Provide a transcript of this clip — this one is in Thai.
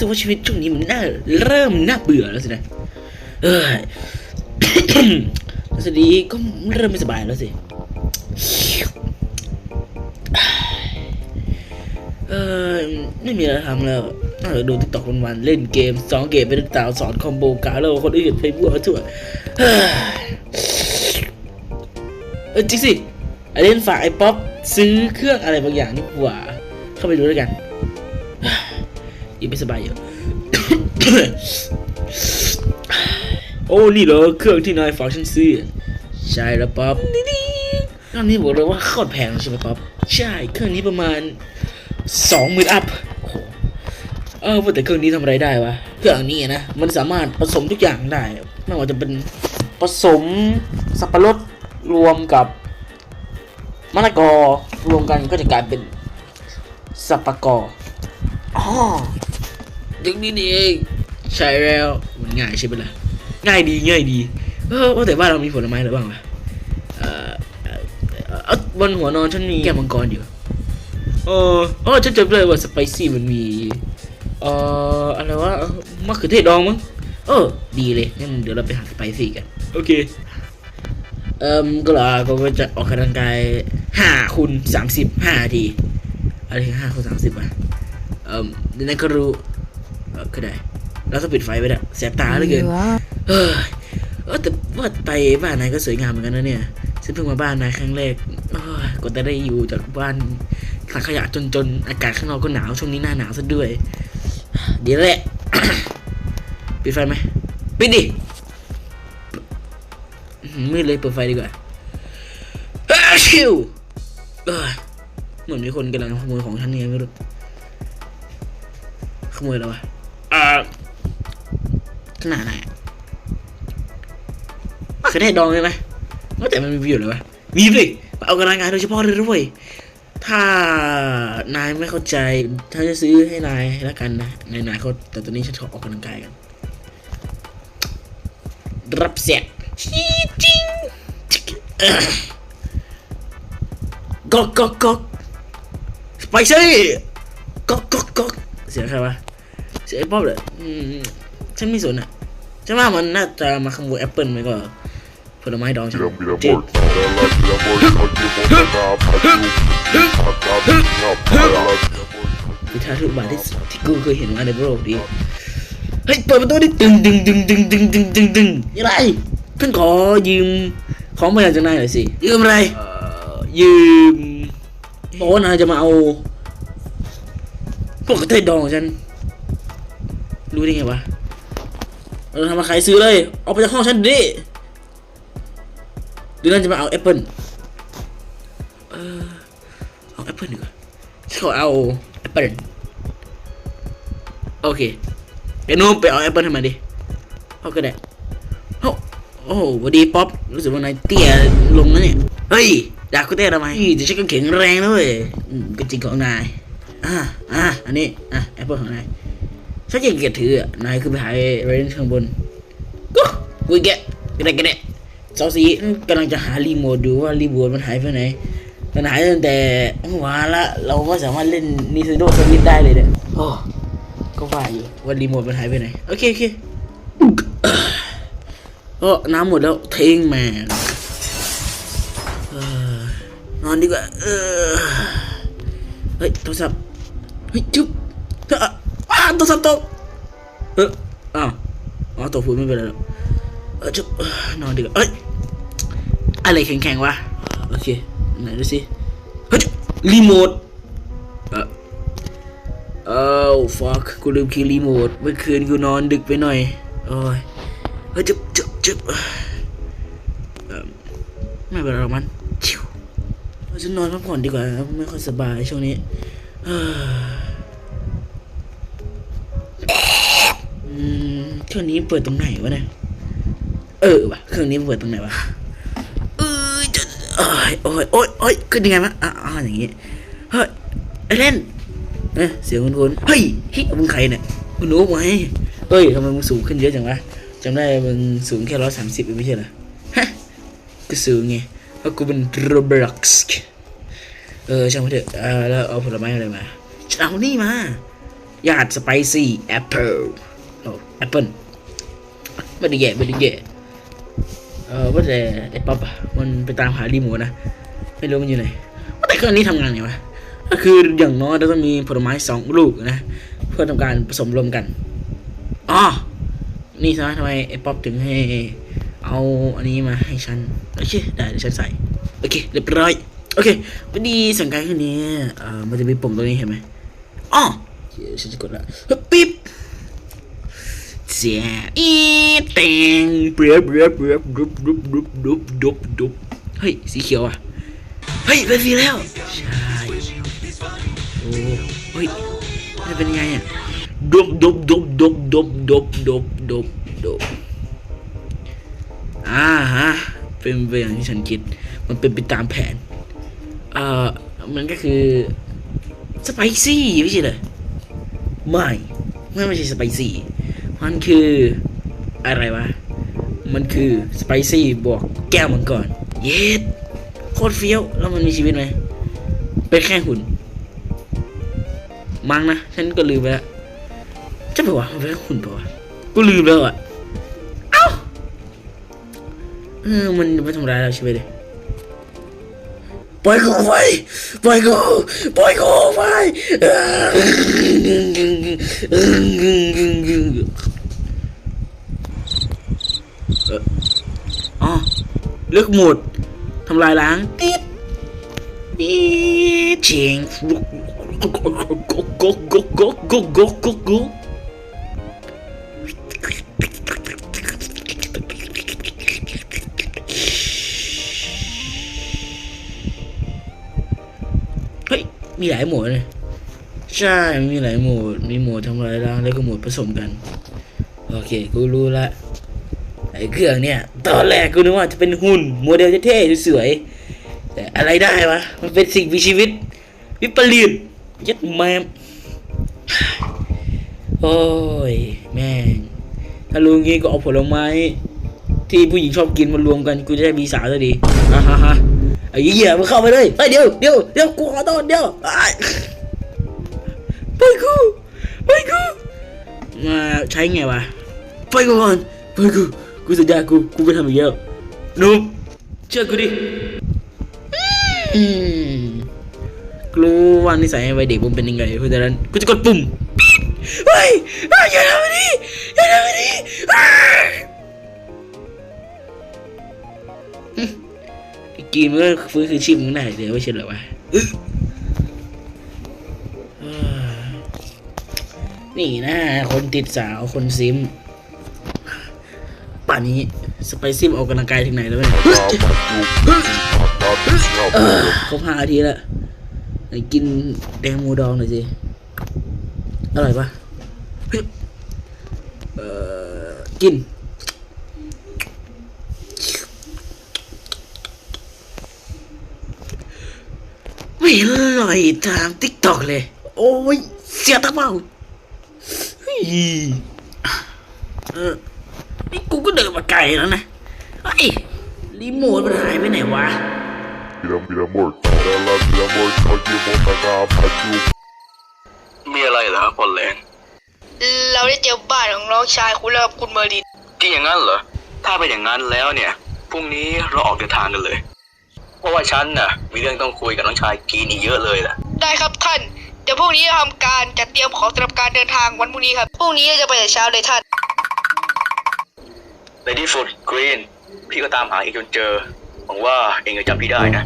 สึกว่าชีวิตช่วงนี้มันน่าเริ่มน่าเบื่อแล้วสินะ เออทฤษีก็เริ่มไม่สบายแล้วสิ เออไม่มีอะไรทำแล้วนอกจากดูติ๊กต็อกวันๆเล่นเกมสองเกมเป็นต่างสอนคอมโบกาแล้วคนอื่นไปบัวทั่วเออจริงสิไอเล่นฝากไอป๊อปซื้อเครื่องอะไรบางอย่างนี่หว่า เข้าไปดูด้วยกัน ยังไม่สบายอยู่โอ้ นี่เหรอ เครื่องที่นายฝากฉันซื้อ ใช่แล้วป๊อปเครื่องนี้บอกเลยว่าโคตรแพงใช่ไหมป๊อป ใช่ เครื่องนี้ประมาณสองหมื่นอัพเออว่าแต่เครื่องนี้ทำอะไรได้วะ เครื่องนี้นะ มันสามารถผสมทุกอย่างได้ ไม่ว่าจะเป็นผสมสับปะรดรวมกับมะละกอรวมกันก็จะกลายเป็นสับปะกออ๋อ ดึงนี่นี่เองใช่แล้วมันง่ายใช่ไหมล่ะง่ายดีง่ายดีเออว่าแต่ว่าเรามีผลไม้อะไรบ้างวะเอ่อเอ่อเอ่อเอ้าบนหัวนอนฉันมีแก้วมังกรอยู่เออเออฉันจำได้ว่าสไปซี่มันมีเอ่ออะไรวะเอ่อมะเขือเทศดองมั้งเออดีเลยงั้นเดี๋ยวเราไปหาสไปซี่กันโอเคเอ่มก็ล่ะก็จะออกกำลังกายห้าคูณสามสิบห้านาทีอะไรห้าคูณสามสิบอะเอ่มเดี๋ยวนั้นก็รู้เออ ก็ได้แล้วต้องปิดไฟไว้ด้วยแสบตาเหลือเกินเออเออแต่ว่าไปบ้านนายก็สวยงามเหมือนกันนะเนี่ยฉันเพิ่งมาบ้านนายครั้งแรกโอ้ยกว่าจะได้อยู่จากบ้านสังขยะจนๆอากาศข้างนอกก็หนาวช่วงนี้หน้าหนาวซะด้วยเดี๋ยวแหละปิดไฟไหมปิดดิอื้อหือมืดเลยเปิดไฟดีกว่าอ้าวชิวเออเหมือนมีคนกำลังขโมยของฉันยังไงไม่รู้ขโมยแล้ววะ อขนาดไหนอะเคยได้ดองใช่ไหมว่าแต่มันมีประโยชน์เลยวะมีสิเอากำลังกายโดยเฉพาะเลยด้วยถ้านายไม่เข้าใจฉันจะซื้อให้นายแล้วกันนะนายนายเขาแต่ตอนนี้ฉันชอออกกำลังกายกัน รับเสียชีจริงก๊อกก๊อกก๊อกไปสิก๊อกก๊อกก๊อกเสียงใครวะ เสียไอ้ป๊อปเลยอืมฉันไม่สนอะฉันว่ามันน่าจะมาขโมยแอปเปิลไหมก็ผลไม้ดองฉัน Tiram, tiram, จริง morta, ela tira morta, pode montar na paju, ela tira morta. วิชาทุกบาทที่สุดที่กูเคยเห็นมาในโลกนี้เฮ้ยเปิดประตูดิดึงดึงดึงดึงดึงดึงดึงดึงยังไงเพิ่งขอยืมของมาจากนายหน่อยสิยืมอะไรเอ่อยืมบอกว่านายจะมาเอาพวกกระเทยดองของฉัน รู้ได้ไงวะเออทำมาขายซื้อเลย เอาไปจากห้องฉันดิหรือนั่นจะมาเอาแอปเปิลเออเอาแอปเปิลดีกว่าฉันขอเอาแอปเปิลโอเคเดี๋ยวนู้นไปเอาแอปเปิลให้มดิเอาก็ได้โอ้โอ้โหวัสดีป๊อปรู้สึกว่านายเตี้ยลงนะเนี่ย เฮ้ยด่ากูเตี้ยทำไมเดี๋ยวฉันก็แข็งแรงนะเว้ยก็จริงของนาย อะอะอันนี้ อะแอปเปิลของนาย ฉันยังเกียดถืออะนายคือไปหาเรนข้างบนกูกูแกะก็ได้ก็ได้สาวสีกำลังจะหารีโมทดูว่ารีโมทมันหายไปไหนมันหายตั้งแต่เมื่อวานละเราก็สามารถเล่น Nintendo Switch ได้เลยเนี่ยโอ้ก็ว่าอยู่ว่ารีโมทมันหายไปไหน โอเคโอเคโอ้น้ำหมดแล้วเทงแมนนอนดีกว่า เออ เฮ้ย โทรศัพท์ เฮ้ย จุ๊บเฮ้ยอะาโทรศัพท์ตกเอออ้าวอ๋อตกพื้นไม่เป็นไรหรอกเออจุ๊บนอนดีกว่าเอ้ยอะไรแข็งๆวะโอเคไหนดูสิเฮ้ยรีโมทเออเอ้า fuck กูลืมคีย์รีโมทเมื่อคืนกูนอนดึกไปหน่อยโอ้ยเฮ้ยจุ๊บจุ๊บจุ๊บไม่เป็นไรหรอกมันชิวเราจะนอนพักผ่อนดีกว่าไม่ค่อยสบายช่วงนี้ เครื่องนี้เปิดตรงไหนวะเนี่ยเออวะเครื่องนี้เปิดตรงไหนวะเอ้ยจะโอ้ยโอ้ยโอ้ยโอ้ยขึ้นยังไงวะอะอะอย่างงี้เฮ้ยไอเล่นเอ้ยเสียงคุ้นๆเฮ้ยเฮ้ยมึงใครเนี่ยมึงรู้ไหมเฮ้ยทำไมมึงสูงขึ้นเยอะจังวะจำได้มึงสูงแค่ร้อยสามสิบไม่ใช่เหรอฮะกูสูงไงเพราะกูเป็นโรบล็อกส์เออช่างมันเถอะเออแล้วเอาผลไม้อะไรมาฉันเอานี่มารหัสสไปซี่แอปเปิล โอ้แอปเปิลไม่ได้แย่ไม่ได้แย่เออว่าแต่ไอ้ป๊อปอะมันไปตามหารีโมทนะ ไม่รู้มันอยู่ไหนว่าแต่เครื่องนี้ทำงานไงวะก็คืออย่างน้อยเราต้องมีผลไม้สองลูกนะ เพื่อทำการผสมรวมกันอ๋อนี่ใช่ไหมทำไมไอ้ป๊อปถึงให้เอาอันนี้มาให้ฉัน โอเค ได้เดี๋ยวฉันใส่ โอเค เรียบร้อย โอเควันนี้สังเกตขึ้นนี้เอ่อมันจะมีปุ่มตรงนี้เห็นไหมอ๋อฉันจะกดละปิ๊บ เสียอีเต็งเบรียบเบรียบเบรียบดุบดุบดุบดุบดุบดุบเฮ้ยสีเขียวอะเฮ้ยเป็นสีแล้วใช่โอ้เฮ้ยมันเป็นยังไงอะดบดบดบดบดบดบดบดบดบอ่าฮะเป็นไปอย่างที่ฉันคิด มันเป็นไปตามแผน เอ่อ มันก็คือสไปซี่ไม่ใช่เหรอไม่ ไม่ไม่ใช่สไปซี่ มันคืออะไรวะ มันคือสไปซี่บวกแก้วมังกรเย็ดโคตรเฟี้ยวแล้วมันมีชีวิตไหมเป็นแค่หุ่น มั้งนะ ฉันก็ลืมไปแล้วจะบอกว่ามันเป็นหุ่นปล่าวะกูลืมแล้วอะ เอ้าเออมันไม่ทำร้ายเราใช่ไหมเลยปล่อยกูไปปล่อยกูปล่อยกูไปเอ่ออ๋อ เลือกหมดทำลายล้างติดนี่เชิงกกกกกกกกกกกเฮ้ย มีหลายโหมดเลย ใช่ มีหลายโหมด มีโหมดทำลายล้างแล้วก็โหมดผสมกัน โอเค กูรู้ละ ไอ้เครื่องเนี่ย ตอนแรกกูนึกว่าจะเป็นหุ่นโมเดลเท่ๆสวยๆแต่อะไรได้วะ มันเป็นสิ่งมีชีวิต วิปริตยัดแมมโอ้ย แม่ง ถ้ารู้งี้ก็เอาผลไม้ ที่ผู้หญิงชอบกินมารวมกัน กูจะได้มีสาวซะดีอะฮะฮะไอ้เหี้ยมึงเข้าไปเลยเฮ้ยเดี๋ยวเดี๋ยวเดี๋ยวกูขอโทษเดี๋ยวไปกูไปกูมาใช้ไงวะไปกูก่อนไปกู กูสัญญากูกูไม่ทำอีกแล้วนุ๊บเชื่อกูดิอืมกูรู้ว่านิสัยวัยเด็กผมเป็นยังไงเพราะฉะนั้นกูจะกดปุ่มปี๊ดเฮ้ยเฮ้ยอย่าทำแบบนี้อย่าทำแบบนี้อ้ายอืมไอ้กีมก็ฟื้นคืนชีพมึงได้เดี๋ยวไม่ใช่เหรอวะอึ๊ะเอ้ยนี่นะคนติดสาวคนซิม ป่านนี้สไปซิมออกกำลังกายถึงไหนแล้วเนี่ยเออครบห้านาทีแล้วไหนกินแดงมูดองหน่อยสิ อร่อยปะเออกิน ไม่อร่อยตามติ๊กตอกเลย โอ้ย เสียตังเปล่าเฮ้ยเออ กูก็เดินมาไกลแล้วนะไอ้ยรีโมทมันหายไปไหนวะ Mira, mira, amor, para la mi amor, no llevo nada para tu มีอะไรเหรอพอลแลนเราได้เจอบ้านของน้องชายคุณแล้วครับคุณเมอร์ลิน จริงอย่างนั้นเหรอ ถ้าเป็นอย่างนั้นแล้วเนี่ย พรุ่งนี้เราออกเดินทางกันเลย เพราะว่าฉันน่ะ มีเรื่องต้องคุยกับน้องชายกีนอีกเยอะเลยล่ะ ได้ครับท่าน เดี๋ยวพรุ่งนี้จะทำการจัดเตรียมของสำหรับการเดินทางวันพรุ่งนี้ครับ พรุ่งนี้เราจะไปแต่เช้าเลยท่าน ในที่สุดกรีน พี่ก็ตามหาเองจนเจอหวังว่าเองจะจำพี่ได้นะ